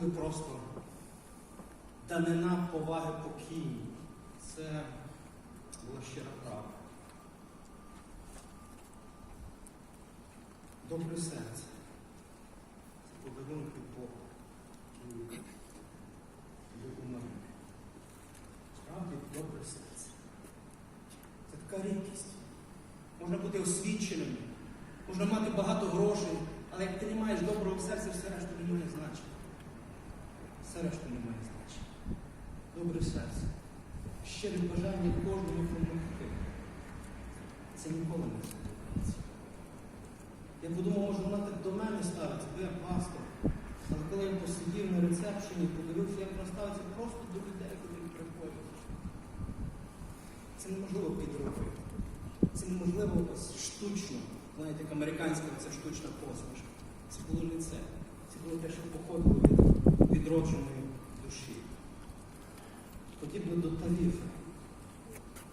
були просто данина поваги покійні. Це була щира правда. Добре серце. Це подарунок від Бога. який ви умерли. Справді добре серце. Це така рідкість. Можна бути освіченим, можна мати багато грошей, але як ти не маєш доброго серця, все решта не має значення. Все решта не має значення. Добре серце. Щире бажання кожному допомогти. Це ніколи не забувається. Я подумав, може вона так до мене ставиться, бо я пастор. Але коли я посидів на рецепшені, подивився, як вона ставиться просто до людей, їх приходять. Це неможливо підробити. Це неможливо штучно. Знаєте, як американська це штучна посмішка. Це було не це. Це було те, що походило від відродженої душі. Подібно до Тавіфа.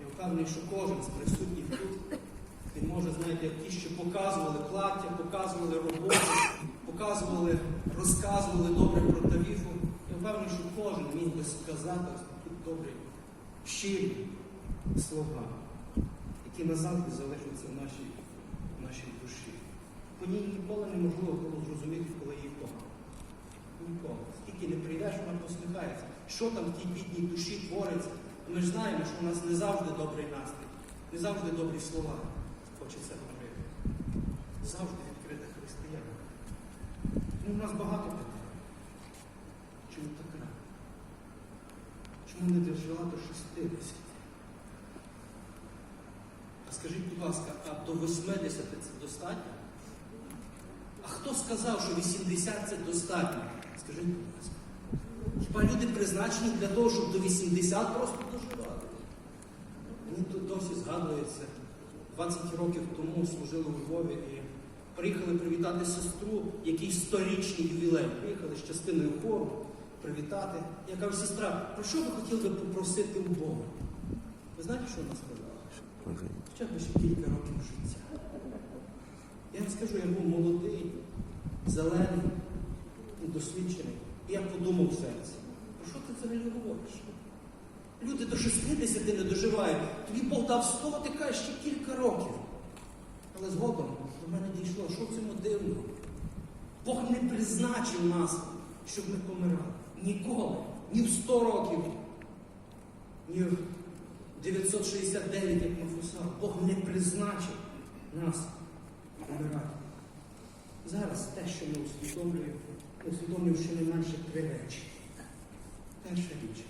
Я впевнений, що кожен з присутніх тут, він може, знаєте, як ті, що показували плаття, показували роботу, показували, розказували добре про Тавіфу. Я впевнений, що кожен міг би сказати такі добрі, щирі слова, які назавжди залишаться в нашій, в нашій душі. По ній ніколи неможливо було зрозуміти, коли її погано. Ніколи. Скільки не прийдеш, вона посміхається. Що там в тій бідній душі твориться? Ми ж знаємо, що у нас не завжди добрий настрій, не завжди добрі слова. Хочеться говорити. Завжди відкрита християна. Тому в нас багато питань. Чому так рано? Чому не дожила до 60? А скажіть, будь ласка, а до 80 це достатньо? А хто сказав, що 80 це достатньо? Скажіть, будь ласка. Хіба люди призначені для того, щоб до 80 просто доживати? Мені тут досі згадується, 20 років тому служили у Львові і приїхали привітати сестру, який сторічний ювілей. Приїхали з частиною хору привітати. Я кажу, сестра, про що ви хотіли би попросити у Бога? Ви знаєте, що вона сказала? Хоча б ще кілька років життя. Я вам скажу, я був молодий, зелений, досвідчений. І я подумав в серці, про що ти взагалі говориш? Люди до 60 не доживають. Тобі Бог дав 100, ти кажеш ще кілька років. Але згодом до мене дійшло, що в цьому дивно. Бог не призначив нас, щоб ми помирали. Ніколи. Ні в 100 років, ні в 969, як Мафусал. Бог не призначив нас помирати. Зараз те, що ми усвідомлюємо, ми усвідомлюємо щонайменше три речі. Перша річ.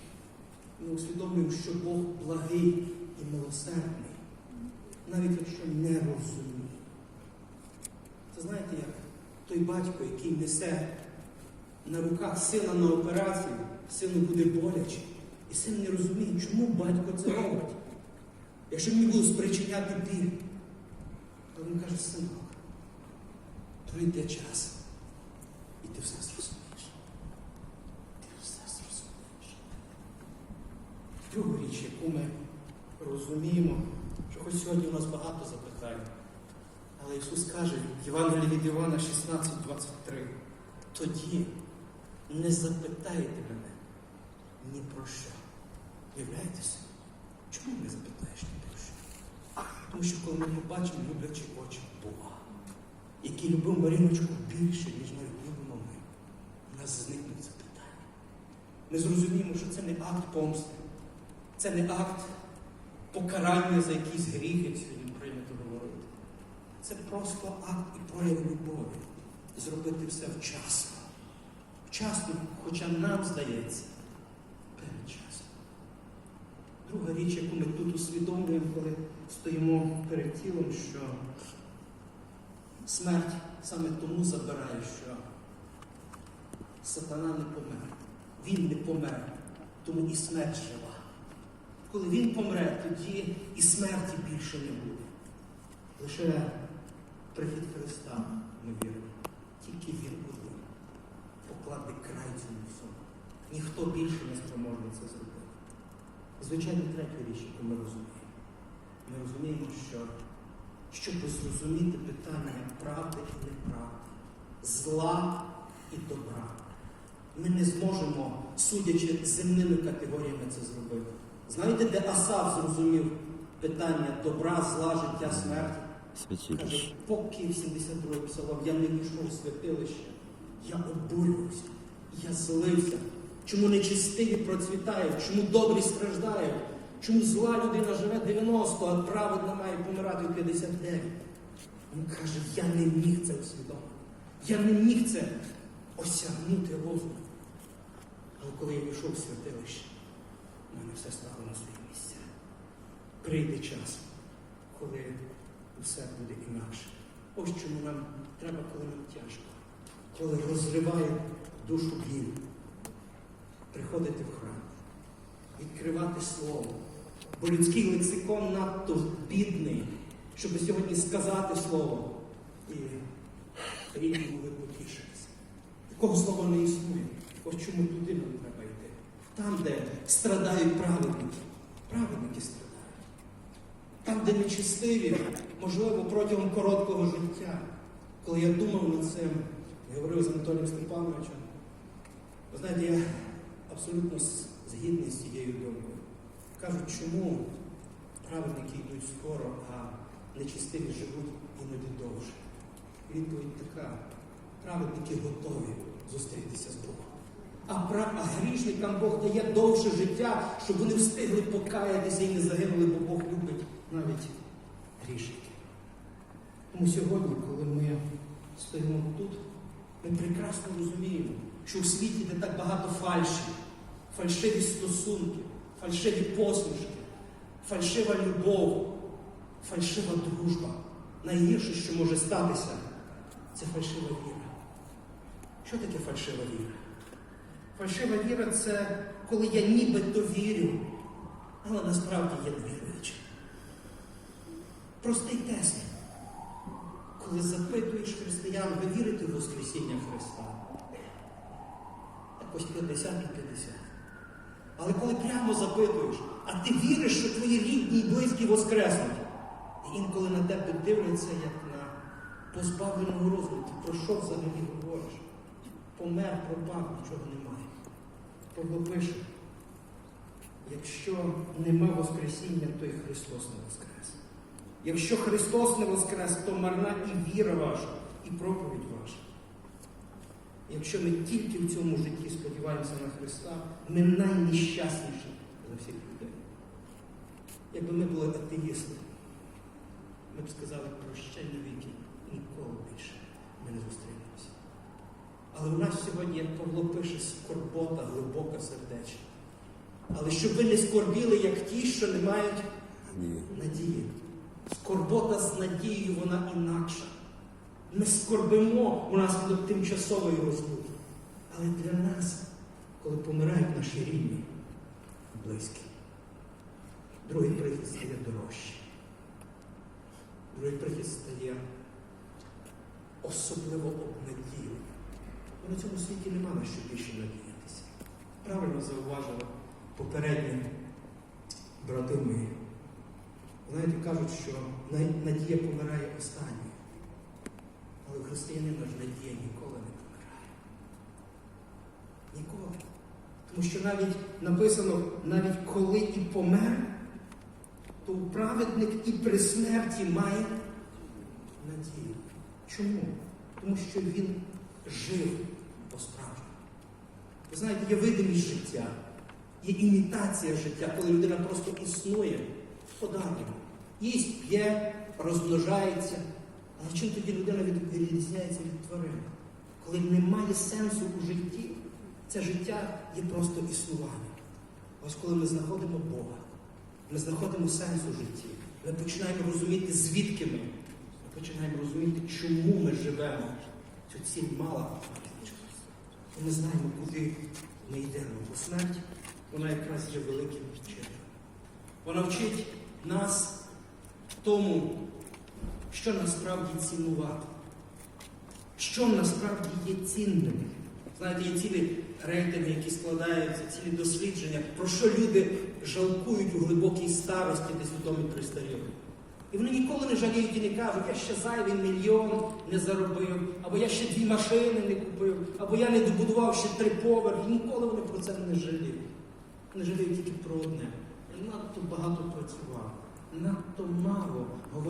Ми усвідомлюємо, що Бог благий і милосердний, навіть якщо не розуміє. Це знаєте, як той батько, який несе на руках сина на операцію, сину буде боляче. І син не розуміє, чому батько це робить. Якщо мені буде спричиняти біль, то він каже, синок, прийде час, ти все зрозумієш. Ти все зрозумієш. Другу річ, яку ми розуміємо, що хоч сьогодні у нас багато запитань, але Ісус каже в Євангелії від Івана 16,23, тоді не запитайте мене ні про що. Являєтеся? Чому не запитаєш ні про що? Тому що коли ми побачимо люблячі очі Бога, який любив Маріночку більше, ніж ми нас зникнуть запитання. Ми зрозуміємо, що це не акт помсти, це не акт покарання за якісь гріхи, сьогодні прийнято говорити. Це просто акт і прояв любові. Зробити все вчасно. Вчасно, хоча нам здається, передчасно. Друга річ, яку ми тут усвідомлюємо, коли стоїмо перед тілом, що смерть саме тому забирає, що сатана не помер. Він не помер, тому і смерть жива. Коли він помре, тоді і смерті більше не буде. Лише прихід Христа ми віримо. Тільки Він один покладе край цьому всьому. Ніхто більше не спроможний це зробити. Звичайно, третя річ, яку ми розуміємо. Ми розуміємо, що щоб зрозуміти питання правди і неправди, зла Ми не зможемо, судячи земними категоріями, це зробити. Знаєте, де Асав зрозумів питання добра, зла, життя, смерті? Каже, поки 72 псалом я не війшов в святилище, я обурювався, я злився. Чому нечистиві процвітають, чому добрі страждають, чому зла людина живе 90, а праведна має помирати 59. Він каже, я не міг це усвідомити. Я не міг це осягнути розум. Але коли я війшов в святилище, у мене все стало на свої місця. Прийде час, коли все буде інакше. Ось чому нам треба, коли нам тяжко, коли розриває душу біль, приходити в храм, відкривати слово. Бо людський лексикон надто бідний, щоб сьогодні сказати слово і рідні могли потішитися. Такого слова не існує. Ось чому туди нам треба йти. Там, де страдають праведники. Праведники страдають. Там, де нечистиві, можливо, протягом короткого життя. Коли я думав над цим, я говорив з Анатолієм Степановичем, ви знаєте, я абсолютно згідний з цією думкою. Кажуть, чому праведники йдуть скоро, а нечистиві живуть іноді довше. Відповідь така: праведники готові зустрітися з Богом. А, пра... а грішникам Бог дає довше життя, щоб вони встигли покаятися і не загинули, бо Бог любить навіть грішників. Тому сьогодні, коли ми стоїмо тут, ми прекрасно розуміємо, що у світі де так багато фальші, фальшиві стосунки, фальшиві посмішки, фальшива любов, фальшива дружба. Найгірше, що може статися, це фальшива віра. Що таке фальшива віра? Фальшива віра це коли я нібито вірю, але насправді я не віруючий. Простий тест. Коли запитуєш християн, ви вірите в Воскресіння Христа? Якось 50 на 50. Але коли прямо запитуєш, а ти віриш, що твої рідні і близькі воскреснуть? І інколи на тебе дивляться, як на позбавленого розуму. Про що взагалі говориш? Помер, пропав, нічого немає. Павло пише, якщо нема Воскресіння, то і Христос не воскрес. Якщо Христос не воскрес, то марна і віра ваша, і проповідь ваша. Якщо ми тільки в цьому житті сподіваємося на Христа, ми найнещасніші за всіх людей. Якби ми були атеїсти, ми б сказали прощення віки, ніколи більше ми не зустрінемося. Але у нас сьогодні, як Павло пише, скорбота глибока сердечна. Але щоб ви не скорбіли, як ті, що не мають надії. Скорбота з надією, вона інакша. Ми скорбимо у нас до тимчасової розлуки. Але для нас, коли помирають наші рідні, близькі, другий прихід стає дорожче. Другий прихід стає особливо обнадійливим. Бо на цьому світі нема на що більше надіятися. Правильно зауважили попередні брати мої. Знаєте, кажуть, що надія помирає останньою. Але християнина ж надія ніколи не помирає. Ніколи. Тому що навіть написано, навіть коли і помер, то праведник і при смерті має надію. Чому? Тому що він жив по-справжньому. Ви знаєте, є видимість життя, є імітація життя, коли людина просто існує подарунок. Їсть, п'є, розмножається. Але чим тоді людина відрізняється від тварин? Коли немає сенсу у житті, це життя є просто існування. Ось коли ми знаходимо Бога, ми знаходимо сенс у житті, ми починаємо розуміти, звідки ми. Ми починаємо розуміти, чому ми живемо. Цю ціль мала. І ми знаємо, куди ми йдемо. Бо смерть, вона якраз є великим вчителем. Вона вчить нас тому, що насправді цінувати, що насправді є цінним. Знаєте, є цілі рейтинги, які складаються, цілі дослідження, про що люди жалкують у глибокій старості, десь у домі престарілих. І вони ніколи не жаліють і не кажуть, я ще зайвий мільйон не заробив, або я ще дві машини не купив, або я не добудував ще три поверхи. Ніколи вони про це не жаліють. Вони жаліють тільки про одне. Я надто багато працював, надто мало говорив.